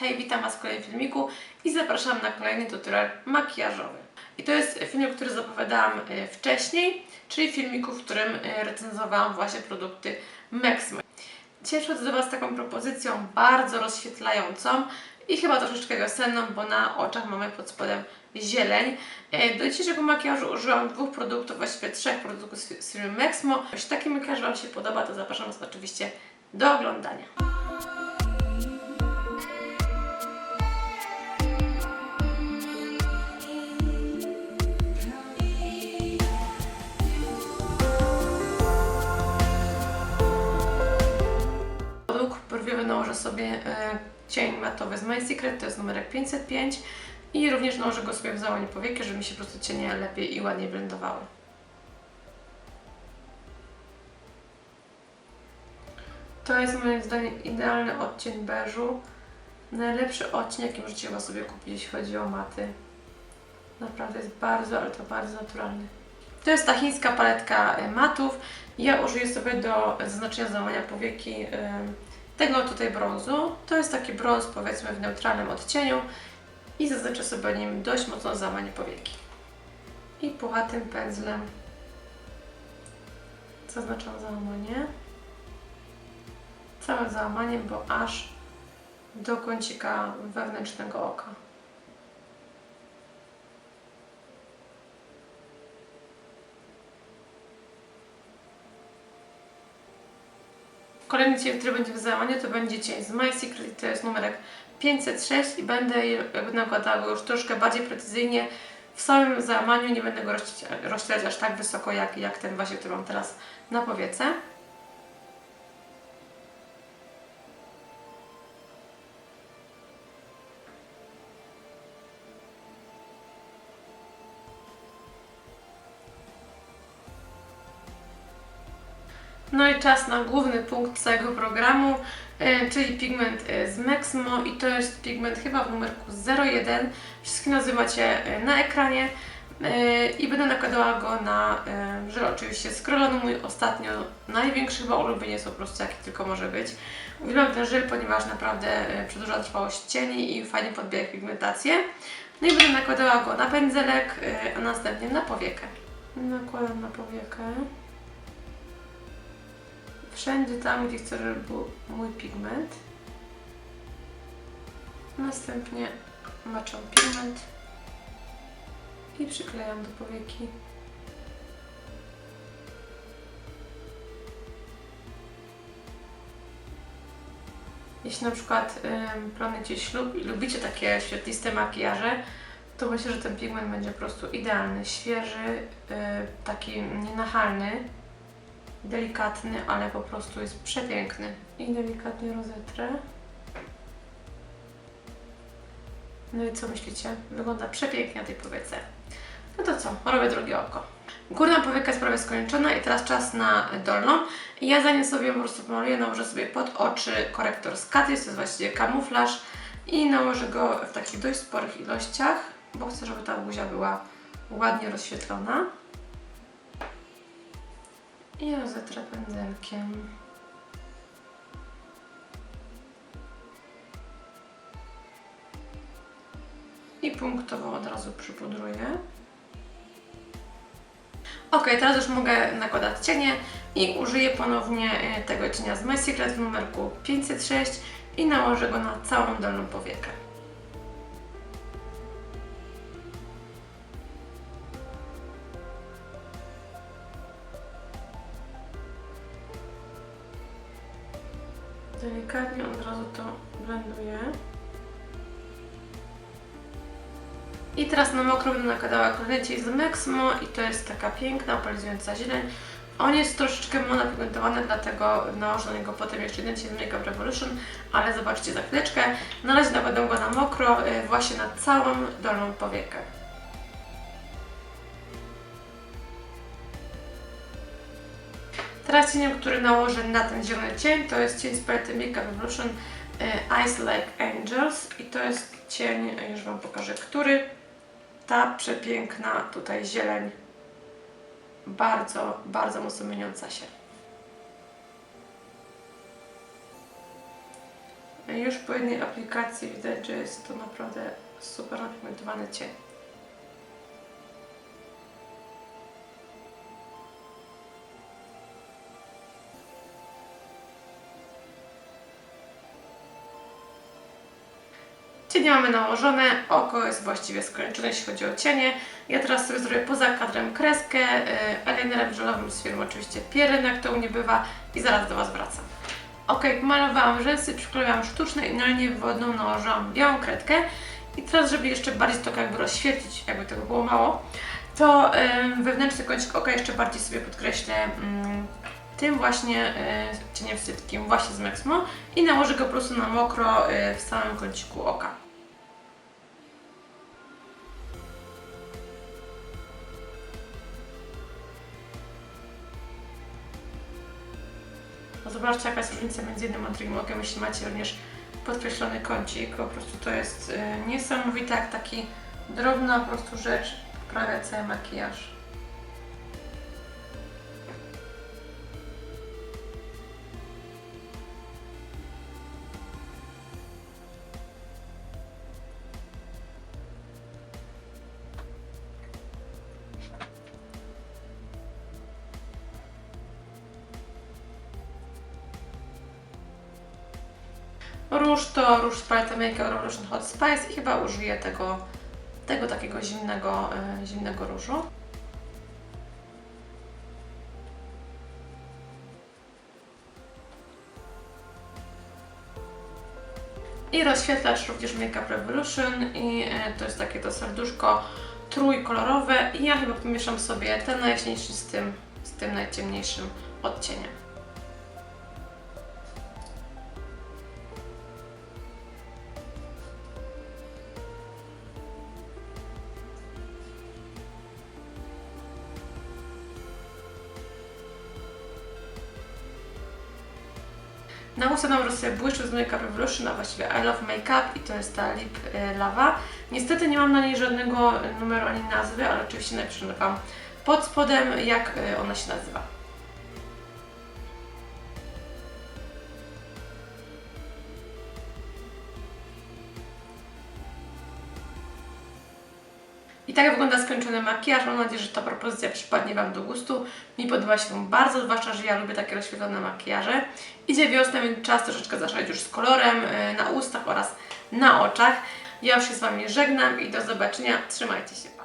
Hej, witam Was w kolejnym filmiku i zapraszam na kolejny tutorial makijażowy. I to jest filmik, który zapowiadałam e, wcześniej, czyli filmiku, w którym e, recenzowałam właśnie produkty Mexmo. Dzisiaj przychodzę do Was z taką propozycją bardzo rozświetlającą i chyba troszeczkę wiosenną, bo na oczach mamy pod spodem zieleń. E, Do dzisiejszego makijażu użyłam dwóch produktów, właściwie trzech produktów z firmy Mexmo. Jeśli taki makijaż Wam się podoba, to zapraszam Was oczywiście do oglądania. Sobie e, cień matowy z My Secret, to jest numerek 505 i również nałożę go sobie w załonie powieki, żeby mi się po prostu cienie lepiej i ładniej blendowały. To jest moim zdaniem idealny odcień beżu. Najlepszy odcień, jaki możecie chyba sobie kupić, jeśli chodzi o maty. Naprawdę jest bardzo, ale to bardzo naturalny. To jest ta chińska paletka e, matów. Ja użyję sobie do zaznaczenia załamania powieki e, tego tutaj brązu. To jest taki brąz powiedzmy w neutralnym odcieniu i zaznaczę sobie nim dość mocno załamanie powieki. I puchatym pędzlem zaznaczam załamanie. Całym załamaniem, bo aż do kącika wewnętrznego oka. Kolejny cień, który będzie w załamaniu, to będzie cień z My Secret, to jest numerek 506 i będę je- nakładała już troszkę bardziej precyzyjnie. W samym załamaniu nie będę go rozci- rozścielać aż tak wysoko, jak, jak ten właśnie, który mam teraz na powiece. No i czas na główny punkt całego programu, e, czyli pigment e, z Mexmo i to jest pigment chyba w numerku 01. Wszystkie nazywy macie e, na ekranie e, i będę nakładała go na żel oczywiście skrolony mój ostatnio największy chyba ulubieniec po prostu jaki tylko może być. Uwielbiam ten żel, ponieważ naprawdę przedłuża trwałość cieni i fajnie podbija pigmentację. No i będę nakładała go na pędzelek, a następnie na powiekę. Nakładam na powiekę wszędzie tam, gdzie chcę, żeby był mój pigment. Następnie maczam pigment i przyklejam do powieki. Jeśli na przykład ym, planujecie ślub i lubicie takie świetliste makijaże, to myślę, że ten pigment będzie po prostu idealny, świeży, yy, taki nienachalny delikatny, ale po prostu jest przepiękny. I delikatnie rozetrę. No i co myślicie? Wygląda przepięknie na tej powiece. No to co? Robię drugie oko. Górna powieka jest prawie skończona i teraz czas na dolną. I ja zanim sobie po prostu pomaluję, nałożę sobie pod oczy korektor z Catrice, to jest właściwie kamuflaż i nałożę go w takich dość sporych ilościach, bo chcę, żeby ta buzia była ładnie rozświetlona. I rozetrę pędzelkiem. I punktowo od razu przypudruję. Ok, teraz już mogę nakładać cienie i użyję ponownie e, tego cienia z My Secret w numerku 506 i nałożę go na całą dolną powiekę. Delikatnie od razu to blenduję. I teraz na mokro będę nakładała kolejny cień z Mexmo i to jest taka piękna, opalizująca zieleń. On jest troszeczkę monopigmentowany, dlatego nałożę na niego potem jeszcze jeden cień Makeup Revolution, ale zobaczcie za chwileczkę. Na razie nakładam go na mokro, y, właśnie na całą dolną powiekę. Teraz cieniem, który nałożę na ten zielony cień, to jest cień z palety Makeup Revolution y, Eyes Like Angels i to jest cień, już Wam pokażę, który ta przepiękna tutaj zieleń bardzo, bardzo mocno mieniąca się. Już po jednej aplikacji widać, że jest to naprawdę super napigmentowany cień. Cienie mamy nałożone, oko jest właściwie skończone, jeśli chodzi o cienie. Ja teraz sobie zrobię poza kadrem kreskę, yy, eyelinerem żelowym z firmy oczywiście Pierynek, to u mnie bywa i zaraz do Was wracam. Ok, pomalowałam rzęsy, przyklejałam sztuczne i na nie wodną nałożyłam białą kredkę. I teraz, żeby jeszcze bardziej to jakby rozświetlić, jakby tego było mało, to yy, wewnętrzny kącik oka jeszcze bardziej sobie podkreślę mm, tym właśnie yy, cieniem sypkim właśnie z Mexmo i nałożę go po prostu na mokro w samym kąciku oka. Zobaczcie jaka jest różnica między jednym a drugim okiem, jeśli macie również podkreślony kącik. Po prostu to jest y, niesamowite, jak taki drobna po prostu rzecz poprawia cały makijaż. Róż to róż z palety Make Over Revolution Hot Spice i chyba użyję tego, tego takiego zimnego, e, zimnego różu. I rozświetlacz również Make Up Revolution i e, to jest takie to serduszko trójkolorowe i ja chyba pomieszam sobie ten najjaśniejszy z tym, z tym najciemniejszym odcieniem. Na usta nam sobie błyszczyk z Make Up Revolution, a właściwie I Love Makeup i to jest ta Lip y, Lava. Niestety nie mam na niej żadnego numeru ani nazwy, ale oczywiście napiszę Wam pod spodem, jak y, ona się nazywa. I tak wygląda skończony makijaż. Mam nadzieję, że ta propozycja przypadnie Wam do gustu. Mi podoba się bardzo, zwłaszcza, że ja lubię takie rozświetlone makijaże. Idzie wiosna, więc czas troszeczkę zaszaleć już z kolorem y, na ustach oraz na oczach. Ja już się z Wami żegnam i do zobaczenia. Trzymajcie się!